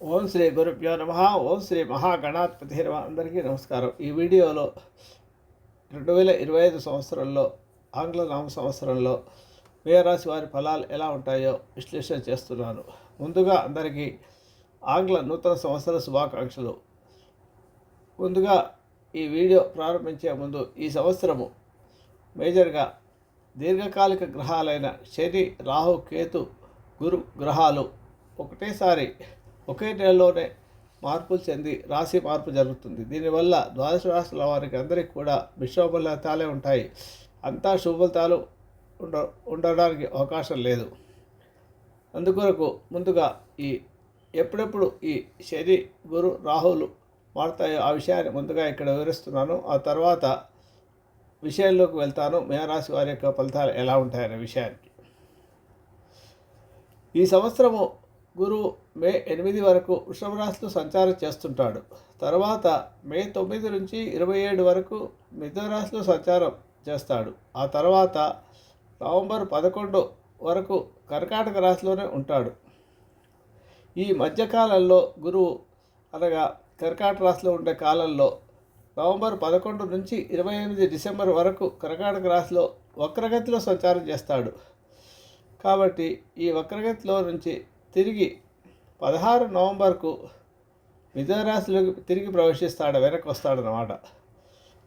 ఓం శ్రీ గురుభ్యో నమ. ఓం శ్రీ మహాగణాధిపతి నమ అందరికీ నమస్కారం. ఈ వీడియోలో రెండు వేల ఇరవై ఐదు సంవత్సరంలో ఆంగ్ల నామ సంవత్సరంలో మేరాశి వారి ఫలాలు ఎలా ఉంటాయో విశ్లేషణ చేస్తున్నాను. ముందుగా అందరికీ ఆంగ్ల నూతన సంవత్సర శుభాకాంక్షలు. ముందుగా ఈ వీడియో ప్రారంభించే ముందు ఈ సంవత్సరము మేజర్గా దీర్ఘకాలిక గ్రహాలైన శని రాహు కేతు గురు గ్రహాలు ఒకటేసారి ఒకే నెలలోనే మార్పులు చెంది రాశి మార్పు జరుగుతుంది. దీనివల్ల ద్వాదశ రాశుల వారికి అందరికీ కూడా విశ్వఫలితాలే ఉంటాయి. అంతా శుభఫలితాలు ఉండ ఉండడానికి అవకాశం లేదు. అందుకొరకు ముందుగా ఈ ఎప్పుడెప్పుడు ఈ శని గురు రాహులు మారుతాయో ఆ విషయాన్ని ముందుగా ఇక్కడ వివరిస్తున్నాను. ఆ తర్వాత విషయంలోకి వెళ్తాను. మేనరాశి వారి యొక్క ఫలితాలు ఎలా ఉంటాయనే విషయానికి. ఈ సంవత్సరము గురువు మే ఎనిమిది వరకు వృషభ రాశిలో సంచారం చేస్తుంటాడు. తర్వాత మే తొమ్మిది నుంచి ఇరవై ఏడు వరకు మిథున రాశిలో సంచారం చేస్తాడు. ఆ తర్వాత నవంబర్ పదకొండు వరకు కర్కాటక రాశిలోనే ఉంటాడు. ఈ మధ్యకాలంలో గురువు అనగా కర్కాటక రాశిలో ఉండే కాలంలో నవంబర్ పదకొండు నుంచి ఇరవై ఎనిమిది డిసెంబర్ వరకు కర్కాటక రాశిలో వక్రగతిలో సంచారం చేస్తాడు. కాబట్టి ఈ వక్రగతిలో నుంచి తిరిగి పదహారు నవంబర్కు మిథునరాశిలోకి తిరిగి ప్రవేశిస్తాడు వెనక్కి వస్తాడనమాట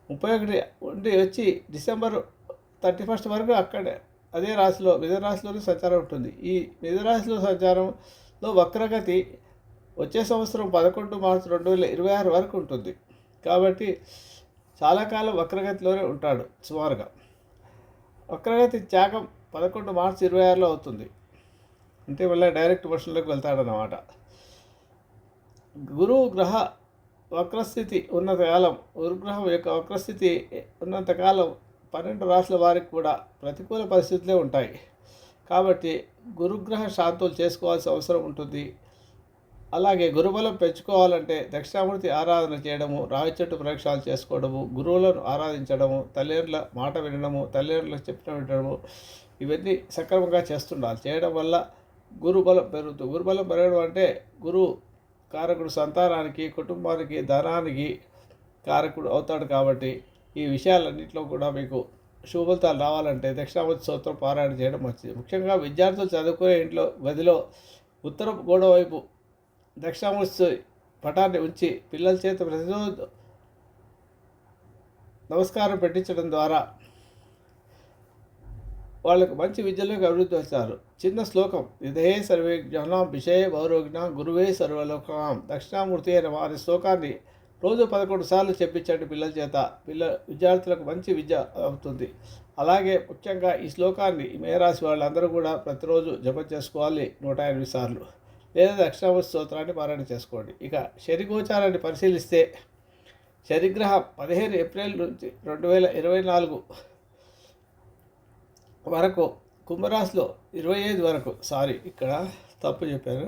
ముప్పై ఒకటి ఉండి వచ్చి డిసెంబర్ థర్టీ ఫస్ట్ వరకు అక్కడే అదే రాశిలో మిథునరాశిలోనే సంచారం ఉంటుంది. ఈ మిథునరాశిలో సంచారంలో వక్రగతి వచ్చే సంవత్సరం పదకొండు మార్చి రెండు వేల ఇరవై ఆరు వరకు ఉంటుంది. కాబట్టి చాలా కాలం వక్రగతిలోనే ఉంటాడు సుమారుగా. వక్రగతి త్యాగం పదకొండు మార్చి ఇరవై ఆరులో అవుతుంది. అంటే మళ్ళీ డైరెక్ట్ వర్షంలోకి వెళ్తాడనమాట గురువు గ్రహ వక్రస్థితి ఉన్నంతకాలం గురుగ్రహం యొక్క వక్రస్థితి ఉన్నంతకాలం పన్నెండు రాశుల వారికి కూడా ప్రతికూల పరిస్థితులే ఉంటాయి. కాబట్టి గురుగ్రహ శాంతులు చేసుకోవాల్సిన అవసరం ఉంటుంది. అలాగే గురుబలం పెంచుకోవాలంటే దక్షిణామూర్తి ఆరాధన చేయడము రావి చెట్టు ప్రయోక్షాలు చేసుకోవడము గురువులను ఆరాధించడము తల్లిదండ్రుల మాట వినడము తల్లిదండ్రులకు చెప్పిన వినడము ఇవన్నీ సక్రమంగా చేస్తుండాలి. చేయడం వల్ల గురుబలం పెరుగుతుంది గురుబలం పెరగడం అంటే గురువు కారకుడు సంతానానికి కుటుంబానికి ధనానికి కారకుడు అవుతాడు కాబట్టి ఈ విషయాలన్నింటిలో కూడా మీకు శుభఫలితాలు రావాలంటే దక్షిణామూర్తి స్తోత్రం పారాయణ చేయడం మంచిది. ముఖ్యంగా విద్యార్థులు చదువుకునే ఇంట్లో గదిలో ఉత్తర గోడ వైపు దక్షిణామూర్తి పటాన్ని ఉంచి పిల్లల చేత ప్రతిరోజు నమస్కారం పెట్టించడం ద్వారా వాళ్ళకు మంచి విద్యలోకి అభివృద్ధి వచ్చారు చిన్న శ్లోకం. విధే సర్వే జ్ఞానం విషయ గౌరవజ్ఞ గురువే సర్వలోకం. దక్షిణామూర్తి అయిన వారి శ్లోకాన్ని రోజు పదకొండు సార్లు చెప్పించండి పిల్లల చేత. పిల్ల విద్యార్థులకు మంచి విద్య అవుతుంది. అలాగే ముఖ్యంగా ఈ శ్లోకాన్ని మేరాశి వాళ్ళందరూ కూడా ప్రతిరోజు జపం చేసుకోవాలి నూట ఎనిమిది సార్లు. లేదా దక్షిణామూర్తి స్తోత్రాన్ని పారాయణ చేసుకోండి. ఇక శనిగోచారాన్ని పరిశీలిస్తే శనిగ్రహం పదిహేను ఏప్రిల్ నుంచి రెండు వేల ఇరవై నాలుగు వరకు కుంభరాశిలో ఇరవై ఐదు వరకు సారీ ఇక్కడ తప్పు చెప్పాను.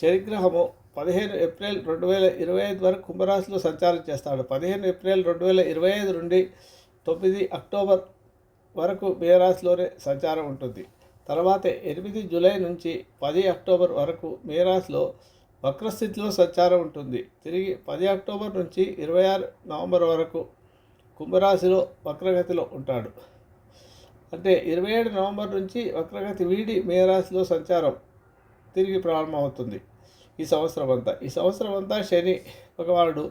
శనిగ్రహము పదిహేను ఏప్రిల్ రెండు వేల ఇరవై ఐదు వరకు కుంభరాశిలో సంచారం చేస్తాడు. పదిహేను ఏప్రిల్ రెండు వేల ఇరవై ఐదు నుండి తొమ్మిది అక్టోబర్ వరకు మేరాశిలోనే సంచారం ఉంటుంది. తర్వాత ఎనిమిది జూలై నుంచి పది అక్టోబర్ వరకు మేరాశిలో వక్రస్థితిలో సంచారం ఉంటుంది. తిరిగి పది అక్టోబర్ నుంచి ఇరవై ఆరు నవంబర్ వరకు కుంభరాశిలో వక్రగతిలో ఉంటాడు. అంటే ఇరవై ఏడు నవంబర్ నుంచి వక్రగతి వీడి మేరాశిలో సంచారం తిరిగి ప్రారంభమవుతుంది. ఈ సంవత్సరం అంతా. ఈ సంవత్సరం అంతా శని భగవానుడు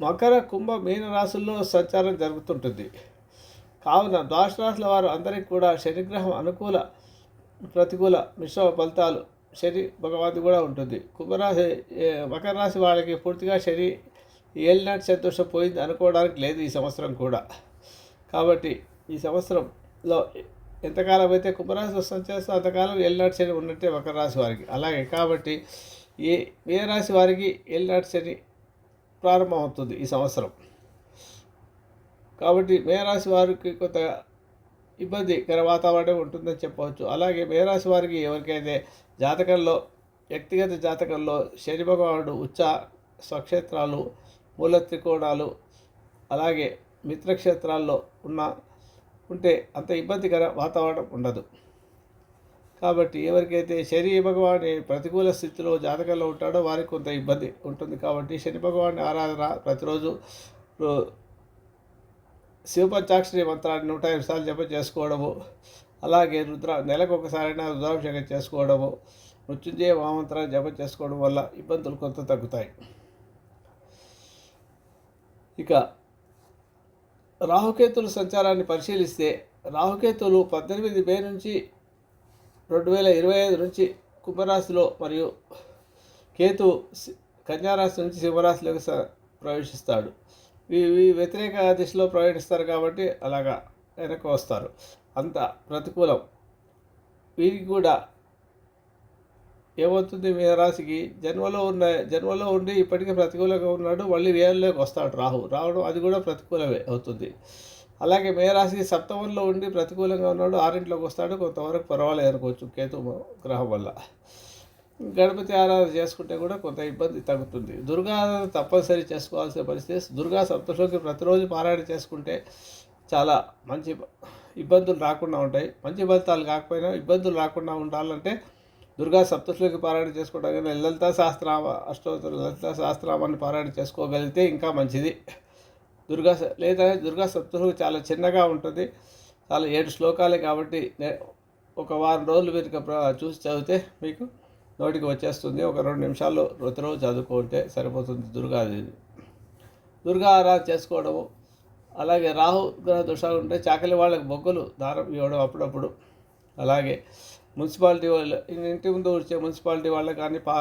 మకర కుంభ మీన రాశుల్లో సంచారం జరుగుతుంటుంది. కావున ద్వాదశ రాశుల వారు అందరికీ కూడా శనిగ్రహం అనుకూల ప్రతికూల మిశ్రమ ఫలితాలు శని భగవాన్ కూడా ఉంటుంది. కుంభరాశి మకర రాశి వాళ్ళకి పూర్తిగా శని ఏలినాటి సంతోషం పోయింది అనుకోవడానికి లేదు ఈ సంవత్సరం కూడా. కాబట్టి ఈ సంవత్సరంలో ఎంతకాలం అయితే కుంభరాశిలో సంచరిస్తే అంతకాలం ఏలినాటి శని ఉన్నట్టే మకర రాశి వారికి. అలాగే కాబట్టి ఏ ఏ రాశి వారికి ఏలినాటి శని ప్రారంభమవుతుంది ఈ సంవత్సరం? కాబట్టి మేరాశి వారికి కొంత ఇబ్బందికర వాతావరణం ఉంటుందని చెప్పవచ్చు. అలాగే మేరాశి వారికి ఎవరికైతే జాతకంలో వ్యక్తిగత జాతకంలో శని భగవానుడు ఉచ్చ స్వక్షేత్రాలు మూల త్రికోణాలు అలాగే మిత్రక్షేత్రాల్లో ఉన్న ఉంటే అంత ఇబ్బందికర వాతావరణం ఉండదు. కాబట్టి ఎవరికైతే శని భగవాని ప్రతికూల స్థితిలో జాతకంలో ఉంటాడో వారికి కొంత ఇబ్బంది ఉంటుంది. కాబట్టి శని భగవాన్ని ఆరాధన ప్రతిరోజు శివపంచాక్షరి మంత్రాన్ని నూట ఎనిమిది సార్లు జపం చేసుకోవడము అలాగే రుద్ర నెలకు ఒకసారైనా రుద్రాభిషేకం చేసుకోవడము మృత్యుంజయ మహామంత్రాన్ని జపం చేసుకోవడం వల్ల ఇబ్బందులు కొంత తగ్గుతాయి. ఇక రాహుకేతుల సంచారాన్ని పరిశీలిస్తే రాహుకేతులు పద్దెనిమిది మే నుంచి రెండు వేల ఇరవై ఐదు నుంచి కుంభరాశిలో మరియు కేతు కన్యారాశి నుంచి సింహరాశిలోకి ప్రవేశిస్తాడు. ఇవి వ్యతిరేక దిశలో ప్రయాణిస్తారు కాబట్టి అలాగా వెనక్కి వస్తారు. అంత ప్రతికూలం. వీరికి కూడా ఏమవుతుంది? మీనరాశికి జన్మలో ఉన్న జన్మలో ఉండి ఇప్పటికే ప్రతికూలంగా ఉన్నాడు మళ్ళీ వేయంలోకి వస్తాడు రాహు. రావడం అది కూడా ప్రతికూలమే అవుతుంది. అలాగే మేరాశికి సప్తమంలో ఉండి ప్రతికూలంగా ఉన్నాడు ఆరింట్లోకి వస్తాడు కొంతవరకు పర్వాలేదు అనుకోవచ్చు కేతు గ్రహం వల్ల. గణపతి ఆరాధన చేసుకుంటే కూడా కొంత ఇబ్బంది తగ్గుతుంది. దుర్గా ఆరాధన తప్పనిసరి చేసుకోవాల్సిన పరిస్థితి. దుర్గా సప్తశోకి ప్రతిరోజు పారాయణ చేసుకుంటే చాలా మంచి ఇబ్బందులు రాకుండా ఉంటాయి. మంచి ఫలితాలు కాకపోయినా ఇబ్బందులు రాకుండా ఉండాలంటే దుర్గా సప్తశ్లోకి పారాయణ చేసుకోవడం కానీ లలిత శాస్త్రామ అష్టోత్తర లలిత శాస్త్రామాన్ని పారాయణ చేసుకోగలిగితే ఇంకా మంచిది. దుర్గా లేదా దుర్గా సప్తశ్లోకి చాలా చిన్నగా ఉంటుంది. చాలా ఏడు శ్లోకాలే కాబట్టి నే- ఒక వారం రోజులు మీరు చూసి చదివితే మీకు నోటికి వచ్చేస్తుంది. ఒక రెండు నిమిషాల్లో ప్రతిరోజు చదువుకుంటే సరిపోతుంది దుర్గాదేవి. దుర్గా ఆరాధన చేసుకోవడము అలాగే రాహు గ్రహ దోషాలు ఉంటే చాకలి వాళ్ళకి బొగ్గలు దారం ఇవ్వడం అప్పుడప్పుడు. అలాగే మున్సిపాలిటీ వాళ్ళు ఇంటి ముందు వచ్చే మున్సిపాలిటీ వాళ్ళకి కానీ పా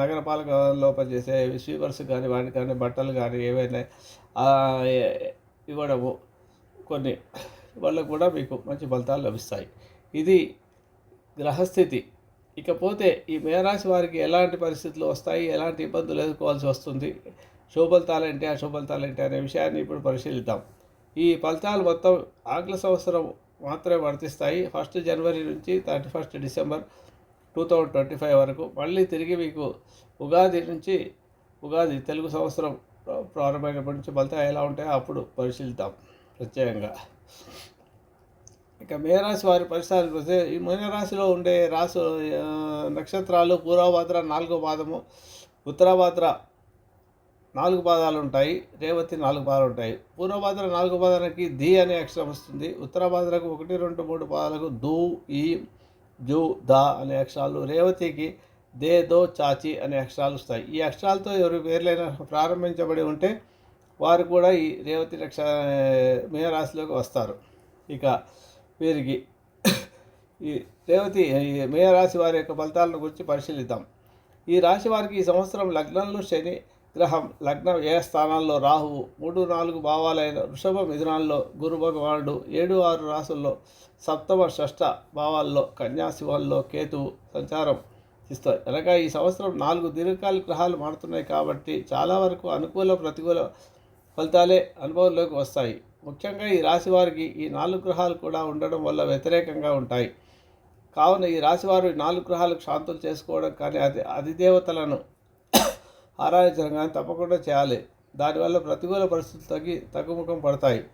నగరపాలకలో పనిచేసే స్వీపర్స్ కానీ వాటికి కానీ బట్టలు కానీ ఏవైనా ఇవ్వడము కొన్ని వాళ్ళకు కూడా మీకు మంచి ఫలితాలు లభిస్తాయి. ఇది గ్రహస్థితి. ఇకపోతే ఈ మేరాశి వారికి ఎలాంటి పరిస్థితులు వస్తాయి? ఎలాంటి ఇబ్బందులు ఎదుర్కోవాల్సి వస్తుంది? శుభఫలితాలు ఏంటి అశుభఫలితాలు ఏంటి అనే విషయాన్ని ఇప్పుడు పరిశీలిద్దాం. ఈ ఫలితాలు మొత్తం ఆంగ్ల సంవత్సరం మాత్రమే వర్తిస్తాయి. ఫస్ట్ జనవరి నుంచి thirty first December two thousand twenty five వరకు. మళ్ళీ తిరిగి మీకు ఉగాది నుంచి ఉగాది తెలుగు సంవత్సరం ప్రారంభమైనప్పటి నుంచి ఫలితాలు ఎలా ఉంటాయో అప్పుడు పరిశీలిద్దాం ప్రత్యేకంగా. ఇక మేరాశి వారి పరిసరాలకు వస్తే ఈ మీనరాశిలో ఉండే రాసు నక్షత్రాలు పూర్వభాద్ర నాలుగో పాదము ఉత్తరాభాద్ర నాలుగు పాదాలు ఉంటాయి రేవతి నాలుగు పాదాలు ఉంటాయి. పూర్వభాద్ర నాలుగు పాదాలకి ది అనే అక్షరం వస్తుంది. ఉత్తరాభాద్రకు ఒకటి రెండు మూడు పాదాలకు దు ఈ జు ద అనే అక్షరాలు రేవతికి దే దో చాచి అనే అక్షరాలు వస్తాయి. ఈ అక్షరాలతో ఎవరి పేర్లైనా ప్రారంభించబడి ఉంటే వారు కూడా ఈ రేవతి రక్ష మేయరాశిలోకి వస్తారు. ఇక వీరికి ఈ రేవతి ఈ వారి యొక్క ఫలితాలను గురించి పరిశీలిద్దాం. ఈ రాశి వారికి ఈ సంవత్సరం లగ్నంలో శని గ్రహం లగ్నం ఏ స్థానాల్లో? రాహువు మూడు నాలుగు భావాలైన వృషభ మిథునాల్లో గురు భగవానుడు ఏడు ఆరు రాసుల్లో సప్తమ షష్ఠ భావాల్లో కన్యాశివంలో కేతువు సంచారం ఇస్తాయి అనగా ఈ సంవత్సరం నాలుగు దీర్ఘకాల గ్రహాలు మారుతున్నాయి కాబట్టి చాలా వరకు అనుకూల ప్రతికూల ఫలితాలే అనుభవంలోకి వస్తాయి. ముఖ్యంగా ఈ రాశి వారికి ఈ నాలుగు గ్రహాలు కూడా ఉండడం వల్ల వ్యతిరేకంగా ఉంటాయి. కావున ఈ రాశివారు ఈ నాలుగు గ్రహాలకు శాంతులు చేసుకోవడం కానీ అది అధిదేవతలను ఆరాధించడం కానీ తప్పకుండా చేయాలి. దానివల్ల ప్రతికూల పరిస్థితులు తగ్గి తగ్గుముఖం పడతాయి.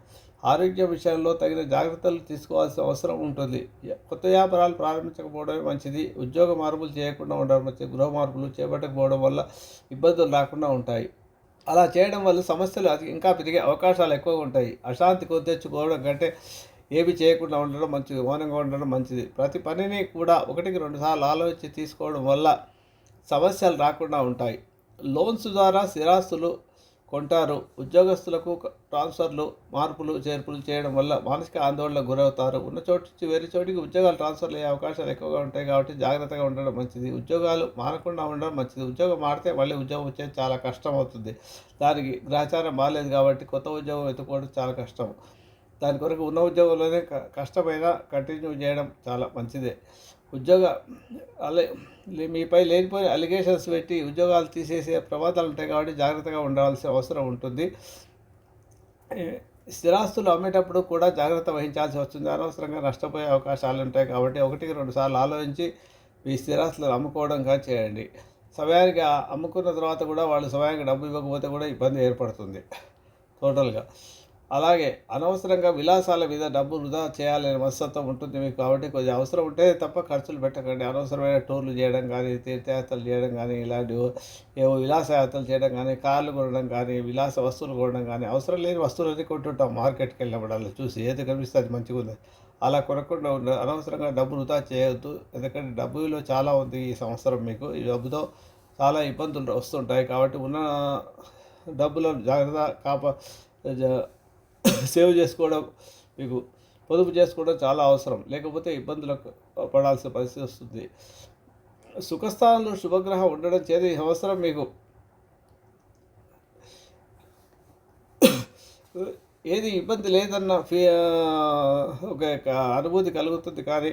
ఆరోగ్య విషయంలో తగిన జాగ్రత్తలు తీసుకోవాల్సిన అవసరం ఉంటుంది. కొత్త వ్యాపారాలు ప్రారంభించకపోవడమే మంచిది. ఉద్యోగ మార్పులు చేయకుండా ఉండడం మంచిది గృహ మార్పులు చేపట్టకపోవడం వల్ల ఇబ్బందులు రాకుండా ఉంటాయి. అలా చేయడం వల్ల సమస్యలు అది ఇంకా పెరిగే అవకాశాలు ఎక్కువగా ఉంటాయి. అశాంతి కొని తెచ్చుకోవడం కంటే ఏమి చేయకుండా ఉండడం మంచిది. మౌనంగా ఉండడం మంచిది. ప్రతి పనిని కూడా ఒకటికి రెండు సార్లు ఆలోచించి తీసుకోవడం వల్ల సమస్యలు రాకుండా ఉంటాయి. లోన్స్ ద్వారా స్థిరాస్తులు కొంటారు. ఉద్యోగస్తులకు ట్రాన్స్ఫర్లు మార్పులు చేర్పులు చేయడం వల్ల మానసిక ఆందోళనకు గురవుతారు. ఉన్న చోటు నుంచి వేరే చోటికి ఉద్యోగాలు ట్రాన్స్ఫర్ అయ్యే అవకాశాలు ఎక్కువగా ఉంటాయి కాబట్టి జాగ్రత్తగా ఉండడం మంచిది. ఉద్యోగాలు మారకుండా ఉండడం మంచిది. ఉద్యోగం మారితే మళ్ళీ ఉద్యోగం వచ్చేది చాలా కష్టం అవుతుంది. దానికి గ్రహచారం బాగాలేదు కాబట్టి కొత్త ఉద్యోగం వెతుక్కోవడం చాలా కష్టం. దాని కొరకు ఉన్న ఉద్యోగంలోనే క- కష్టమైన కంటిన్యూ చేయడం చాలా మంచిదే. ఉద్యోగ అలే లే- మీపై లేనిపోయిన అలిగేషన్స్ పెట్టి ఉద్యోగాలు తీసేసే ప్రమాదాలు ఉంటాయి కాబట్టి జాగ్రత్తగా ఉండాల్సిన అవసరం ఉంటుంది. స్థిరాస్తులు అమ్మేటప్పుడు కూడా జాగ్రత్త వహించాల్సి వస్తుంది. అనవసరంగా నష్టపోయే అవకాశాలు ఉంటాయి కాబట్టి ఒకటికి రెండు సార్లు ఆలోచించి మీ స్థిరాస్తులను అమ్ముకోవడం కానీ చేయండి. సమయానికి అమ్ముకున్న తర్వాత కూడా వాళ్ళు సమయానికి డబ్బు ఇవ్వకపోతే కూడా ఇబ్బంది ఏర్పడుతుంది. టోటల్గా. అలాగే అనవసరంగా విలాసాల మీద డబ్బు వృధా చేయాలనే మనస్తత్వం ఉంటుంది మీకు కాబట్టి కొంచెం అవసరం ఉంటే తప్ప ఖర్చులు పెట్టకండి. అనవసరమైన టూర్లు చేయడం కానీ తీర్థయాత్రలు చేయడం కానీ ఇలాంటివి ఏవో విలాసయాత్రలు చేయడం కానీ కార్లు కొనడం కానీ విలాస వస్తువులు కొనడం కానీ అవసరం లేని వస్తువులన్నీ కొంటుంటాం మార్కెట్కి వెళ్ళినప్పుడు చూసి. ఏది కనిపిస్తే అది మంచిగా ఉంది అలా కొనకుండా ఉండ అనవసరంగా డబ్బు వృధా చేయొద్దు. ఎందుకంటే డబ్బు విలువ చాలా ఉంది ఈ సంవత్సరం మీకు. ఈ డబ్బుతో చాలా ఇబ్బందులు వస్తుంటాయి. కాబట్టి ఉన్న డబ్బులను జాగ్రత్త కాపా సేవ్ చేసుకోవడం మీకు పొదుపు చేసుకోవడం చాలా అవసరం. లేకపోతే ఇబ్బందులకు పడాల్సిన పరిస్థితి వస్తుంది. సుఖస్థానంలో శుభగ్రహం ఉండడం చేత ఈ సంవత్సరం మీకు. ఏది ఇబ్బంది లేదన్న ఫీ ఒక ఒక అనుభూతి కలుగుతుంది కానీ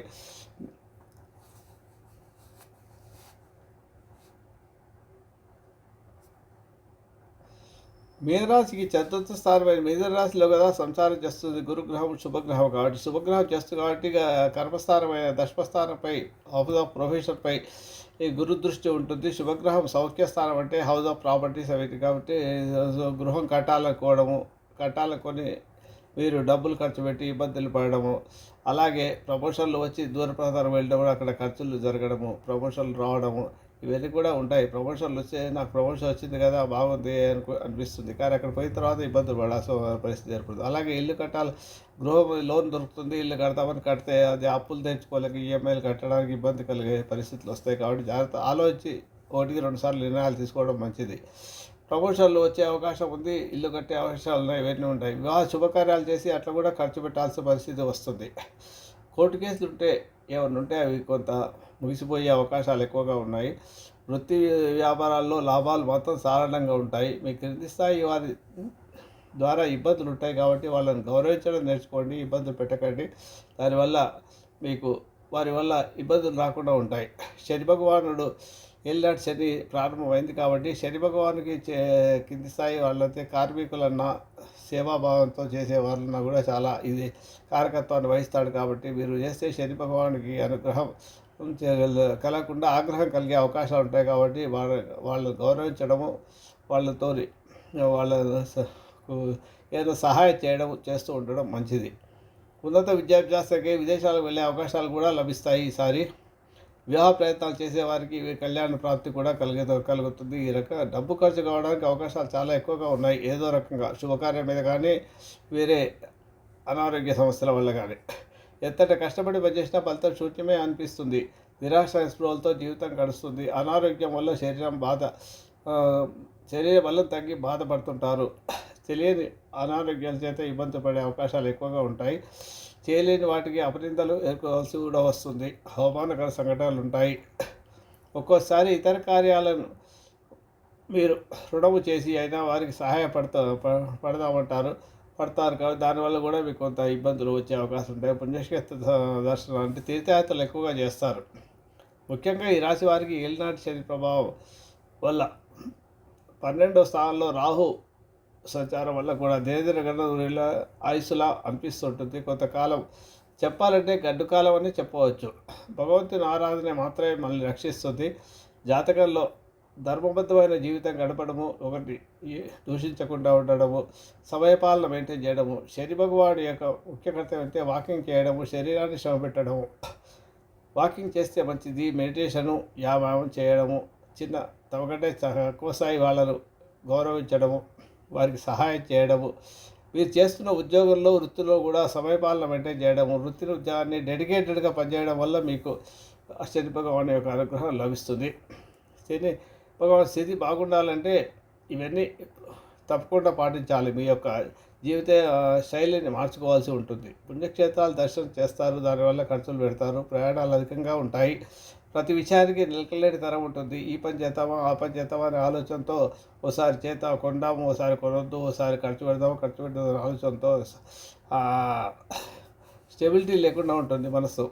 మీనరాశికి చతుర్థ స్థానమైన మీనరాశిలో కదా సంసారం చేస్తుంది. గురుగ్రహం శుభగ్రహం కాబట్టి. శుభగ్రహం చేస్తుంది కాబట్టి కర్మస్థానమైన దశమస్థానంపై హౌస్ ఆఫ్ ప్రొఫెషన్పై ఈ గురు దృష్టి ఉంటుంది. శుభగ్రహం సౌఖ్య స్థానం అంటే హౌస్ ఆఫ్ ప్రాపర్టీస్ అవి కాబట్టి గృహం కట్టాలనుకోవడము కట్టాలనుకొని మీరు డబ్బులు ఖర్చు పెట్టి ఇబ్బందులు పడడము అలాగే ప్రమోషన్లు వచ్చి దూర ప్రాంతాలకు వెళ్ళడము అక్కడ ఖర్చులు జరగడము ప్రమోషన్లు రావడము ఇవన్నీ కూడా ఉంటాయి. ప్రమోషన్లు వచ్చే నాకు ప్రమోషన్ వచ్చింది కదా బాగుంది అనుకు అనిపిస్తుంది. కానీ అక్కడ పోయిన తర్వాత ఇబ్బందులు పడాల్సిన పరిస్థితి ఏర్పడుతుంది. అలాగే ఇల్లు కట్టాలి. గృహం లోన్ దొరుకుతుంది. ఇల్లు కడతామని కడితే అది అప్పులు తెచ్చుకోలేక ఈఎంఐలు కట్టడానికి ఇబ్బంది కలిగే పరిస్థితులు వస్తాయి కాబట్టి జాగ్రత్త ఆలోచించి ఒకటికి రెండు సార్లు నిర్ణయాలు తీసుకోవడం మంచిది. ప్రమోషన్లు వచ్చే అవకాశం ఉంది. ఇల్లు కట్టే అవకాశాలు ఉన్నాయి. ఇవన్నీ ఉంటాయి. వివాహ శుభకార్యాలు చేసి అట్లా కూడా ఖర్చు పెట్టాల్సిన పరిస్థితి వస్తుంది. కోర్టు కేసులు ఉంటే ఏమైనా ఉంటే అవి కొంత ముగిసిపోయే అవకాశాలు ఎక్కువగా ఉన్నాయి. వృత్తి వ్యాపారాల్లో లాభాలు మాత్రం సాధారణంగా ఉంటాయి. మీ క్రింది స్థాయి వారి ద్వారా ఇబ్బందులు ఉంటాయి కాబట్టి వాళ్ళని గౌరవించడం నేర్చుకోండి ఇబ్బందులు పెట్టకండి. దానివల్ల మీకు వారి వల్ల ఇబ్బందులు రాకుండా ఉంటాయి. శని భగవానుడు ఏళ్ళనాటి శని ప్రారంభమైంది కాబట్టి శని భగవానికి చే కింది స్థాయి వాళ్ళైతే కార్మికులన్నా సేవాభావంతో చేసే వాళ్ళన్నా కూడా చాలా ఇది కారకత్వాన్ని వహిస్తాడు కాబట్టి మీరు చేస్తే శని భగవానికి అనుగ్రహం కలగకుండా ఆగ్రహం కలిగే అవకాశాలు ఉంటాయి కాబట్టి వాళ్ళ వాళ్ళు గౌరవించడము వాళ్ళతో వాళ్ళ స- ఏదో సహాయం చేయడం చేస్తూ ఉండడం మంచిది. ఉన్నత విద్యాభ్యాసకి విదేశాలకు వెళ్ళే అవకాశాలు కూడా లభిస్తాయి ఈసారి. వివాహ ప్రయత్నాలు చేసేవారికి కళ్యాణ ప్రాప్తి కూడా కలిగే కలుగుతుంది. ఈ రకంగా డబ్బు ఖర్చు కావడానికి అవకాశాలు చాలా ఎక్కువగా ఉన్నాయి. ఏదో రకంగా శుభకార్యం మీద కానీ వేరే అనారోగ్య సమస్యల వల్ల కానీ. ఎంతట కష్టపడి పనిచేసినా ఫలితం శూన్యమే అనిపిస్తుంది. నిరాశ స్పృహలతో జీవితం గడుస్తుంది. అనారోగ్యం వల్ల శరీరం బాధ శరీర బలం తగ్గి బాధపడుతుంటారు. తెలియని అనారోగ్యాల చేత ఇబ్బంది పడే అవకాశాలు ఎక్కువగా ఉంటాయి. చేయలేని వాటికి అపనిందలు ఎదుర్కోవాల్సి కూడా వస్తుంది. అవమానకర సంఘటనలు ఉంటాయి. ఒక్కోసారి ఇతర కార్యాలను మీరు రుణము చేసి అయినా వారికి సహాయపడతా పడదామంటారు. పడతారు కాబట్టి దానివల్ల కూడా మీకు కొంత ఇబ్బందులు వచ్చే అవకాశం ఉంటాయి. పుణ్యక్షేత్ర దర్శనం అంటే తీర్థయాత్రలు ఎక్కువగా చేస్తారు. ముఖ్యంగా ఈ రాశి వారికి ఏలినాటి శని ప్రభావం వల్ల పన్నెండో స్థానంలో రాహు సంచారం వల్ల కూడా దేదర గణ ఆయుస్సులా అనిపిస్తుంటుంది. కొంతకాలం చెప్పాలంటే గడ్డుకాలం అని చెప్పవచ్చు. భగవంతుని ఆరాధన మాత్రమే మనల్ని రక్షిస్తుంది. జాతకంలో ధర్మబద్ధమైన జీవితం గడపడము ఒకటి దూషించకుండా ఉండడము సమయపాలన మెయింటైన్ చేయడము శని భగవాడు యొక్క ముఖ్య కర్తవ్యం అంటే వాకింగ్ చేయడము శరీరాన్ని శ్రమ పెట్టడము. వాకింగ్ చేస్తే మంచిది మెడిటేషను వ్యాయామం చేయడము చిన్న తమకంటే తక్కువ స్థాయి వాళ్ళను గౌరవించడము వారికి సహాయం చేయడము. మీరు చేస్తున్న ఉద్యోగంలో వృత్తిలో కూడా సమయపాలన మెయింటైన్ చేయడము వృత్తిని ఉద్యోగాన్ని డెడికేటెడ్గా పనిచేయడం వల్ల మీకు శని భగవాన్ యొక్క అనుగ్రహం లభిస్తుంది. శని భగవాన్ స్థితి బాగుండాలంటే ఇవన్నీ తప్పకుండా పాటించాలి. మీ యొక్క జీవిత శైలిని మార్చుకోవాల్సి ఉంటుంది. పుణ్యక్షేత్రాలు దర్శనం చేస్తారు. దానివల్ల ఖర్చులు పెడతారు. ప్రయాణాలు అధికంగా ఉంటాయి. ప్రతి విషయానికి నిలకలేని తరం ఉంటుంది. ఈ పని చేద్దామా ఆ పని చేద్దామా అనే ఆలోచనతో ఓసారి చేద్దాం కొందాము ఓసారి కొనొద్దు ఓసారి ఖర్చు పెడదాము ఖర్చు పెడదాం అనే ఆలోచనతో స్టెబిలిటీ లేకుండా ఉంటుంది మనసు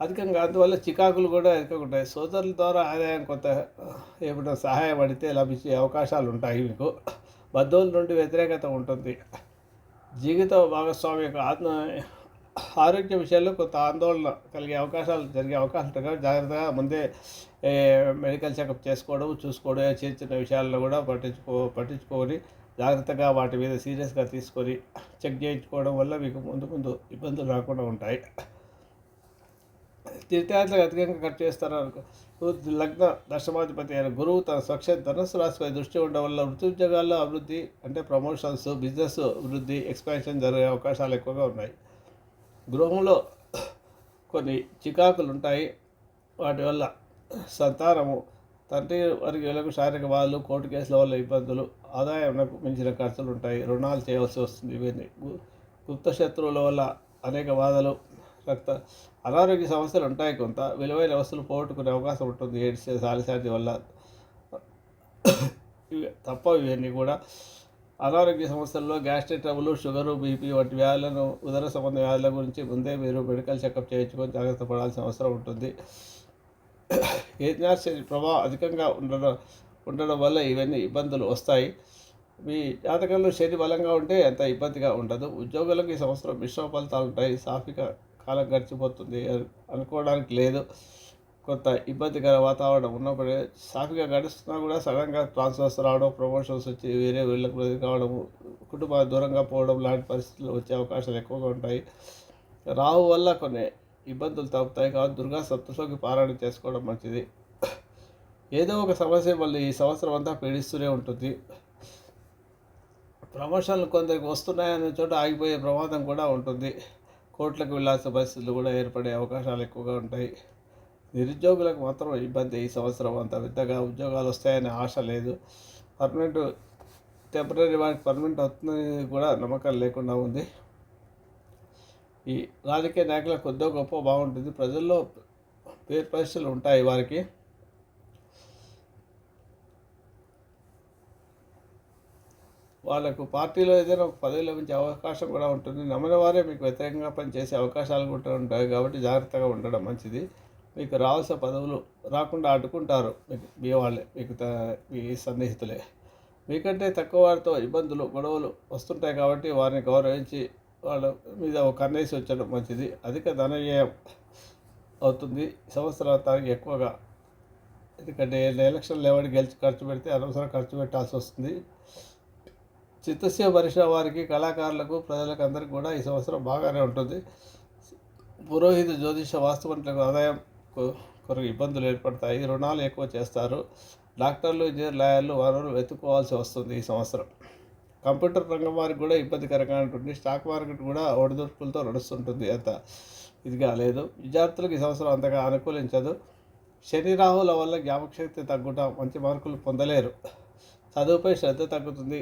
అధికంగా అందువల్ల చికాకులు కూడా ఎక్కువ ఉంటాయి. సోదరుల ద్వారా ఆదాయం కొంత ఏమిటో సహాయపడితే లభించే అవకాశాలు ఉంటాయి మీకు. బంధువుల నుండి వ్యతిరేకత ఉంటుంది. జీవిత భాగస్వామి యొక్క ఆత్మ ఆరోగ్య విషయాల్లో కొంత ఆందోళన కలిగే అవకాశాలు జరిగే అవకాశాలు ఉంటాయి. జాగ్రత్తగా ముందే మెడికల్ చెకప్ చేసుకోవడం చూసుకోవడం చిన్న చిన్న విషయాల్లో కూడా పట్టించుకో పట్టించుకొని జాగ్రత్తగా వాటి మీద సీరియస్గా తీసుకొని చెక్ చేయించుకోవడం వల్ల మీకు ముందు ముందు ఇబ్బందులు రాకుండా ఉంటాయి. తీర్థయాత్రకు అధికంగా ఖర్చు చేస్తారనుకో లగ్న దశమాధిపతి అయిన గురువు తన స్వచ్ఛ ధనస్సు రాశిపై దృష్టి ఉండడం వల్ల వృత్తి ఉద్యోగాల్లో అభివృద్ధి అంటే ప్రమోషన్స్ బిజినెస్ వృద్ధి ఎక్స్పాన్షన్ జరిగే అవకాశాలు ఎక్కువగా ఉన్నాయి. గృహంలో కొన్ని చికాకులు ఉంటాయి వాటి వల్ల సంతానము తండ్రి వర్గీయులకు శారీరక బాధలు కోర్టు కేసుల వల్ల ఇబ్బందులు ఆదాయంకు మించిన ఖర్చులు ఉంటాయి రుణాలు చేయవలసి వస్తుంది. ఇవన్నీ గు- గుప్త శత్రువుల వల్ల అనేక బాధలు రక్త అనారోగ్య సమస్యలు ఉంటాయి కొంత. విలువైన వస్తువులు పోగొట్టుకునే అవకాశం ఉంటుంది. ఎయిడ్స్ సాలిసాటి వల్ల ఇవి తప్ప ఇవన్నీ కూడా. అనారోగ్య సమస్యల్లో గ్యాస్ట్రిక్ ట్రబుల్ షుగరు బీపీ వంటి వ్యాధులను ఉదర సంబంధ వ్యాధుల గురించి ముందే మీరు మెడికల్ చెకప్ చేయించుకొని జాగ్రత్త పడాల్సిన అవసరం ఉంటుంది. ఏజ్ఞార్ ప్రభావం అధికంగా ఉండడం ఉండడం వల్ల ఇవన్నీ ఇబ్బందులు వస్తాయి. మీ జాతకంలో శని బలంగా ఉంటే అంత ఇబ్బందిగా ఉండదు. ఉద్యోగులకు ఈ సంవత్సరం మిశ్రమ ఫలితాలు ఉంటాయి. సాఫీగా కాలం గడిచిపోతుంది అనుకోవడానికి లేదు. కొంత ఇబ్బందికర వాతావరణం ఉన్నప్పుడే సాఫీగా గడుస్తున్నా కూడా సడన్గా ట్రాన్స్ఫర్స్ రావడం ప్రమోషన్స్ వచ్చి వేరే వీళ్ళకు కావడం కుటుంబాలు దూరంగా పోవడం లాంటి పరిస్థితులు వచ్చే అవకాశాలు ఎక్కువగా ఉంటాయి. రావు వల్ల కొన్ని ఇబ్బందులు తప్పుతాయి కాబట్టి దుర్గా సప్తశోకి పారాయణ చేసుకోవడం మంచిది. ఏదో ఒక సమస్య మళ్ళీ ఈ సంవత్సరం అంతా పీడిస్తూనే ఉంటుంది. ప్రమోషన్లు కొందరికి వస్తున్నాయనే చోట ఆగిపోయే ప్రమాదం కూడా ఉంటుంది. కోర్టులకు వెళ్ళాల్సిన పరిస్థితులు కూడా ఏర్పడే అవకాశాలు ఎక్కువగా ఉంటాయి. నిరుద్యోగులకు మాత్రం ఇబ్బంది ఈ సంవత్సరం అంత పెద్దగా ఉద్యోగాలు వస్తాయనే ఆశ లేదు. పర్మనెంట్ టెంపరీ వారికి పర్మనెంట్ అవుతుందని కూడా నమ్మకం లేకుండా ఉంది. ఈ రాజకీయ నాయకులకు కొద్దో గొప్ప బాగుంటుంది. ప్రజల్లో పేరు ప్రశ్నలు ఉంటాయి వారికి. వాళ్ళకు పార్టీలో ఏదైనా ఒక పదవి లభించే అవకాశం కూడా ఉంటుంది. నమ్మిన వారే మీకు వ్యతిరేకంగా పనిచేసే అవకాశాలు కూడా ఉంటాయి కాబట్టి జాగ్రత్తగా ఉండడం మంచిది. మీకు రావాల్సిన పదవులు రాకుండా అడ్డుకుంటారు మీకు మీ వాళ్ళే మీకు మీ సన్నిహితులే. మీకంటే తక్కువ వారితో ఇబ్బందులు గొడవలు వస్తుంటాయి కాబట్టి వారిని గౌరవించి వాళ్ళ మీద ఒక కన్నేసి వచ్చడం మంచిది. అధిక ధనవ్యయం అవుతుంది. సంవత్సరానికి ఎక్కువగా. ఎందుకంటే ఎలక్షన్ లేవడి గెలిచి ఖర్చు పెడితే అనవసరం ఖర్చు పెట్టాల్సి వస్తుంది. చిత్తశివ పరిశ్రమ వారికి కళాకారులకు ప్రజలకు అందరికీ కూడా ఈ సంవత్సరం బాగానే ఉంటుంది. పురోహిత జ్యోతిష వాస్తువంతులకు ఆదాయం కొరకు ఇబ్బందులు ఏర్పడతాయి. రుణాలు ఎక్కువ చేస్తారు. డాక్టర్లు ఇంజనీర్ లాయర్లు వనరులు వెతుక్కోవాల్సి వస్తుంది ఈ సంవత్సరం. కంప్యూటర్ రంగం వారికి కూడా ఇబ్బందికరంగా ఉంటుంది. స్టాక్ మార్కెట్ కూడా ఒడిదుడుకులతో నడుస్తుంటుంది. అంత ఇదిగా లేదు. విద్యార్థులకు ఈ సంవత్సరం అంతగా అనుకూలించదు. శని రాహుల వల్ల జ్ఞాపకశక్తి తగ్గుట మంచి మార్కులు పొందలేరు. చదువుపై శ్రద్ధ తగ్గుతుంది.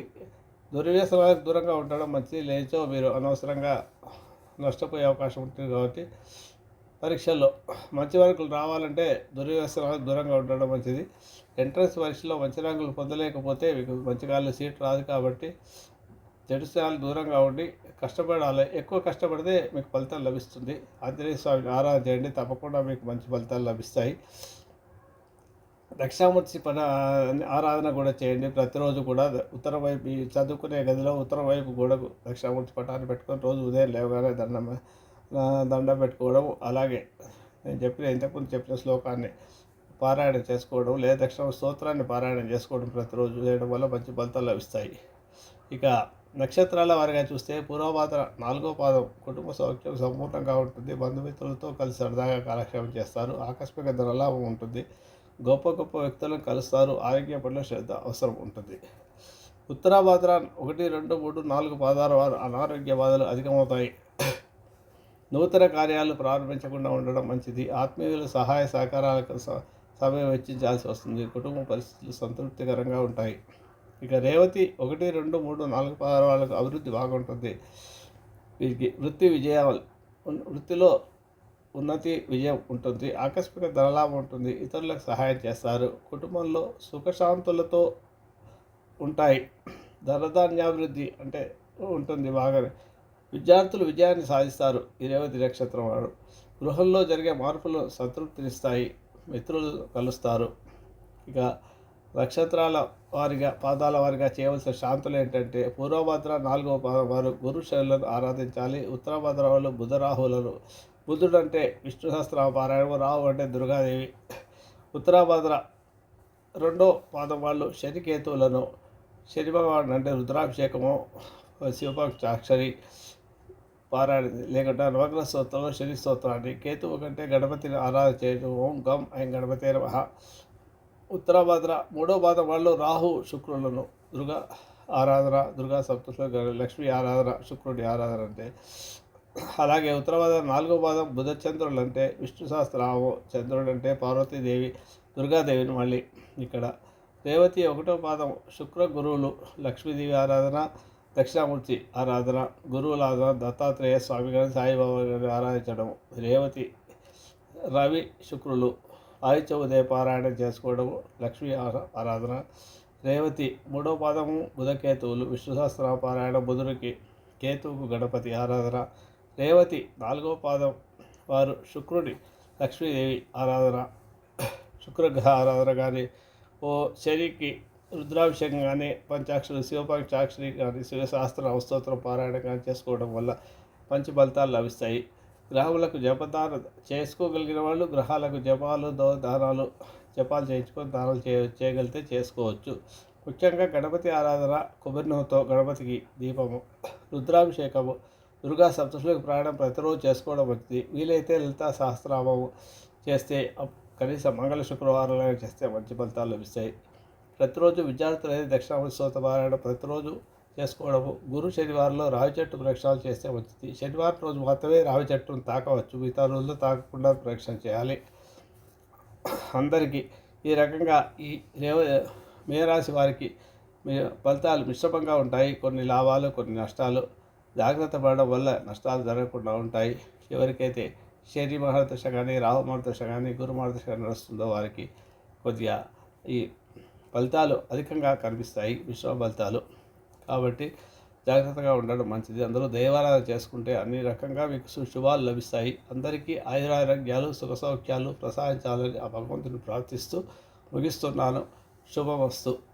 దుర్వ్యసనాలకు దూరంగా ఉండడం మంచిది లేచో మీరు అనవసరంగా నష్టపోయే అవకాశం ఉంటుంది కాబట్టి పరీక్షల్లో మంచి మార్కులు రావాలంటే దుర్వ్యసనాలకు దూరంగా ఉండడం మంచిది. ఎంట్రన్స్ పరీక్షలో మంచి ర్యాంకులు పొందలేకపోతే మీకు మంచి కాళ్ళు సీట్ రాదు కాబట్టి చెడు స్థానాలు దూరంగా ఉండి కష్టపడాలి. ఎక్కువ కష్టపడితే మీకు ఫలితాలు లభిస్తుంది. ఆంజనేయ స్వామిని ఆరాధన చేయండి. తప్పకుండా మీకు మంచి ఫలితాలు లభిస్తాయి. దక్షామూర్తి పద ఆరాధన కూడా చేయండి. ప్రతిరోజు కూడా ఉత్తర వైపు చదువుకునే గదిలో ఉత్తర వైపు గోడకు దక్షామూర్తి పటాన్ని పెట్టుకొని రోజు ఉదయం లేవగానే దండం దండం పెట్టుకోవడం అలాగే. నేను చెప్పిన ఇంతకుముందు చెప్పిన శ్లోకాన్ని పారాయణం చేసుకోవడం లేదా దక్షిణ స్తోత్రాన్ని పారాయణం చేసుకోవడం ప్రతిరోజు చేయడం వల్ల మంచి ఫలితాలు లభిస్తాయి. ఇక నక్షత్రాల వారిగా చూస్తే పూర్వపాత్ర నాలుగో పాదం కుటుంబ సౌఖ్యం సంపూర్ణంగా ఉంటుంది. బంధుమిత్రులతో కలిసి సరదాగా కాలక్షేపం చేస్తారు. ఆకస్మిక ధనలాభం ఉంటుంది. గొప్ప గొప్ప వ్యక్తులను కలుస్తారు. ఆరోగ్య పట్ల శ్రద్ధ అవసరం ఉంటుంది. ఉత్తరాభాద్ర ఒకటి రెండు మూడు నాలుగు పాదాల వారు అనారోగ్య బాధలు అధికమవుతాయి. నూతన కార్యాలు ప్రారంభించకుండా ఉండడం మంచిది. ఆత్మీయుల సహాయ సహకారాలకు స- సమయం వెచ్చించాల్సి వస్తుంది. కుటుంబ పరిస్థితులు సంతృప్తికరంగా ఉంటాయి. ఇక రేవతి ఒకటి రెండు మూడు నాలుగు పదహారు వాళ్ళకు అభివృద్ధి బాగుంటుంది. వీరికి వృత్తి విజయాలు వృత్తిలో ఉన్నతి విజయం ఉంటుంది ఆకస్మిక ధనలాభం ఉంటుంది ఇతరులకు సహాయం చేస్తారు. కుటుంబంలో సుఖశాంతులతో ఉంటాయి. ధనధాన్యాభివృద్ధి అంటే ఉంటుంది బాగానే. విద్యార్థులు విజయాన్ని సాధిస్తారు. ఈ రేవతి నక్షత్రం వారు. గృహంలో జరిగే మార్పులు సంతృప్తినిస్తాయి. మిత్రులు కలుస్తారు. ఇక నక్షత్రాల వారిగా పాదాల వారిగా చేయవలసిన శాంతులు ఏంటంటే పూర్వభద్ర నాలుగవ పాదం వారు గురు శైలను ఆరాధించాలి. ఉత్తరభద్ర వాళ్ళు బుధరాహులను బుద్ధుడు అంటే విష్ణు సహస్ర పారాయణము రాహు అంటే దుర్గాదేవి. ఉత్తరాభద్ర రెండో పాదం వాళ్ళు శనికేతువులను. శని భగవాన్ అంటే రుద్రాభిషేకము శివపక్షాక్షరి పారాయణ. లేకుంటే నవగ్రహ స్తోత్రంలో శని స్తోత్రాన్ని. కేతువు కంటే గణపతిని ఆరాధన చేయడం ఓం గం ఐం గణపతి నమ. ఉత్తరాభద్ర మూడో పాదం వాళ్ళు రాహు శుక్రులను. దుర్గా ఆరాధన దుర్గా సప్తశిలో లక్ష్మి ఆరాధన శుక్రుడి ఆరాధన అంటే. అలాగే ఉత్తరవాదం నాలుగో పాదం బుధ చంద్రుడు అంటే విష్ణు సహస్రనామం చంద్రుడు అంటే పార్వతీదేవి దుర్గాదేవిని మళ్ళీ ఇక్కడ. రేవతి ఒకటో పాదం శుక్ర గురువులు లక్ష్మీదేవి ఆరాధన దక్షిణామూర్తి ఆరాధన గురువుల ఆరాధన దత్తాత్రేయ స్వామి గారిని సాయిబాబా గారిని ఆరాధించడం రేవతి రవి శుక్రులు ఆదిత్య ఉదయ పారాయణం చేసుకోవడము లక్ష్మీ ఆరాధన. రేవతి మూడో పాదము బుధకేతువులు విష్ణు సహస్ర పారాయణ బుధుడికి కేతువుకు గణపతి ఆరాధన. రేవతి నాలుగో పాదం. వారు శుక్రుడి లక్ష్మీదేవి ఆరాధన శుక్రగ్రహ ఆరాధన కానీ ఓ శనికి రుద్రాభిషేకం కానీ పంచాక్షరి శివపంచాక్షరి కానీ శివశాస్త్ర అవస్తోత్రం పారాయణ కానీ చేసుకోవడం వల్ల మంచి ఫలితాలు లభిస్తాయి. గ్రహములకు జపదాన చేసుకోగలిగిన వాళ్ళు గ్రహాలకు జపాలు దో దానాలు జపాలు చేయించుకొని దానాలు చేయ చేయగలిగితే చేసుకోవచ్చు. ముఖ్యంగా గణపతి ఆరాధన కొబ్బరి నూనెతో గణపతికి దీపము రుద్రాభిషేకము దుర్గా సప్తశులకు ప్రయాణం ప్రతిరోజు చేసుకోవడం మంచిది వీలైతే లలితా సహస్రామం చేస్తే కనీసం మంగళ శుక్రవారాలు చేస్తే మంచి ఫలితాలు లభిస్తాయి. ప్రతిరోజు విద్యార్థులు అయితే దక్షిణామూర్తి స్తోత్ర ప్రతిరోజు చేసుకోవడము. గురు శనివారంలో రావి చెట్టు ప్రక్షాళన చేస్తే మంచిది. శనివారం రోజు మాత్రమే రావి చెట్టును తాకవచ్చు. మిగతా రోజుల్లో తాకకుండా ప్రక్షణ చేయాలి. అందరికీ ఈ రకంగా ఈ రేవ మేరాశి వారికి ఫలితాలు మిశ్రమంగా ఉంటాయి. కొన్ని లాభాలు కొన్ని నష్టాలు. జాగ్రత్త పడడం వల్ల నష్టాలు జరగకుండా ఉంటాయి. ఎవరికైతే శని మహాదశ కానీ రాహు మహాదశ కానీ గురు మహాదశ కానీ నడుస్తుందో వారికి కొద్దిగా ఈ ఫలితాలు అధికంగా కనిపిస్తాయి. విశ్వ ఫలితాలు. కాబట్టి జాగ్రత్తగా ఉండడం మంచిది. అందరూ దైవారాధన చేసుకుంటే అన్ని రకంగా మీకు శుభాలు లభిస్తాయి. అందరికీ ఆయురారోగ్యాలు సుఖ సౌఖ్యాలు ప్రసాదించాలని ఆ భగవంతుని ప్రార్థిస్తూ ముగిస్తున్నాను. శుభమస్తు.